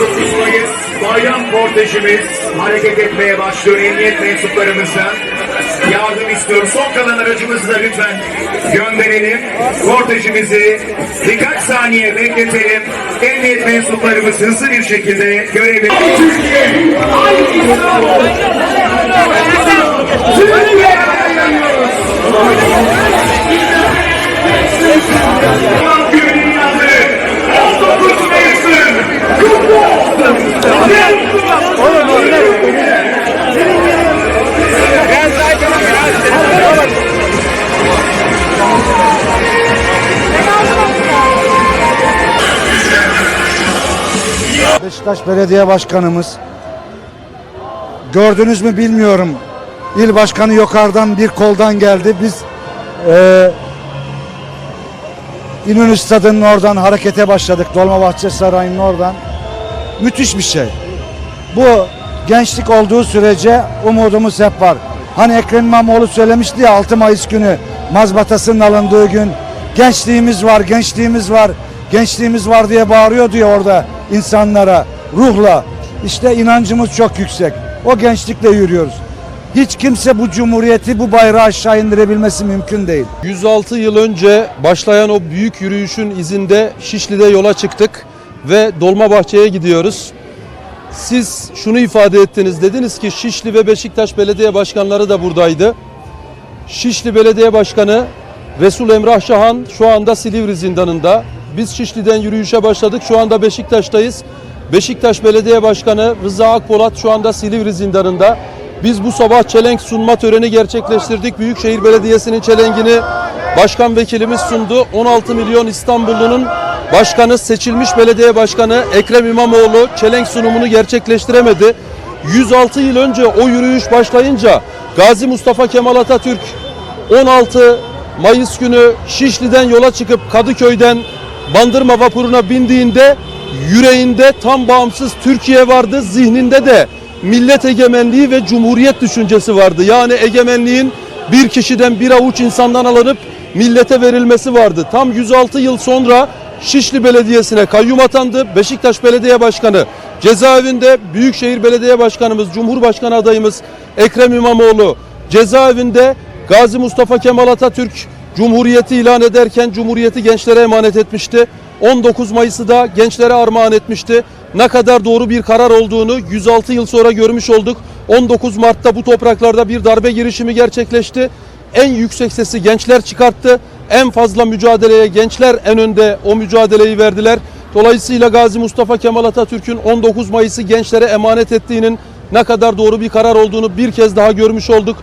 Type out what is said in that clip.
29 Mayıs bayram kortejimiz hareket etmeye başlıyor emniyet mensuplarımızdan. Yardım istiyorum. Son kalan aracımızı da lütfen gönderelim. Kortejimizi birkaç saniye bekletelim. Emniyet mensuplarımız hızlı bir şekilde görevi... Türkiye! Ay İstanbul! Beşiktaş Belediye Başkanımız gördünüz mü bilmiyorum. İl başkanı yukarıdan bir koldan geldi. Biz eee İnönü Stadı'nın oradan harekete başladık. Dolmabahçe Sarayı'nın oradan. Müthiş bir şey. Bu gençlik olduğu sürece umudumuz hep var. Hani Ekrem İmamoğlu söylemişti ya 6 Mayıs günü mazbatasının alındığı gün gençliğimiz var, gençliğimiz var, gençliğimiz var diye bağırıyordu ya orada insanlara ruhla. İşte inancımız çok yüksek. O gençlikle yürüyoruz. Hiç kimse bu cumhuriyeti, bu bayrağı aşağı indirebilmesi mümkün değil. 106 yıl önce başlayan o büyük yürüyüşün izinde Şişli'de yola çıktık ve Dolmabahçe'ye gidiyoruz. Siz şunu ifade ettiniz dediniz ki Şişli ve Beşiktaş belediye başkanları da buradaydı. Şişli Belediye Başkanı Resul Emrah Şahan şu anda Silivri zindanında. Biz Şişli'den yürüyüşe başladık. Şu anda Beşiktaş'tayız. Beşiktaş Belediye Başkanı Rıza Akpolat şu anda Silivri zindanında. Biz bu sabah çelenk sunma töreni gerçekleştirdik. Büyükşehir Belediyesi'nin çelenkini başkan vekilimiz sundu. 16 milyon İstanbullunun başkanı seçilmiş belediye başkanı Ekrem İmamoğlu çelenk sunumunu gerçekleştiremedi. 106 yıl önce o yürüyüş başlayınca Gazi Mustafa Kemal Atatürk 16 Mayıs günü Şişli'den yola çıkıp Kadıköy'den Bandırma vapuruna bindiğinde yüreğinde tam bağımsız Türkiye vardı, zihninde de millet egemenliği ve cumhuriyet düşüncesi vardı. Yani egemenliğin bir kişiden bir avuç insandan alınıp millete verilmesi vardı. Tam 106 yıl sonra Şişli Belediyesi'ne kayyum atandı. Beşiktaş Belediye Başkanı cezaevinde Büyükşehir Belediye Başkanımız, Cumhurbaşkanı adayımız Ekrem İmamoğlu cezaevinde Gazi Mustafa Kemal Atatürk Cumhuriyeti ilan ederken Cumhuriyeti gençlere emanet etmişti. 19 Mayıs'ı da gençlere armağan etmişti. Ne kadar doğru bir karar olduğunu 106 yıl sonra görmüş olduk. 19 Mart'ta bu topraklarda bir darbe girişimi gerçekleşti. En yüksek sesi gençler çıkarttı. En fazla mücadeleye gençler en önde o mücadeleyi verdiler. Dolayısıyla Gazi Mustafa Kemal Atatürk'ün 19 Mayıs'ı gençlere emanet ettiğinin ne kadar doğru bir karar olduğunu bir kez daha görmüş olduk.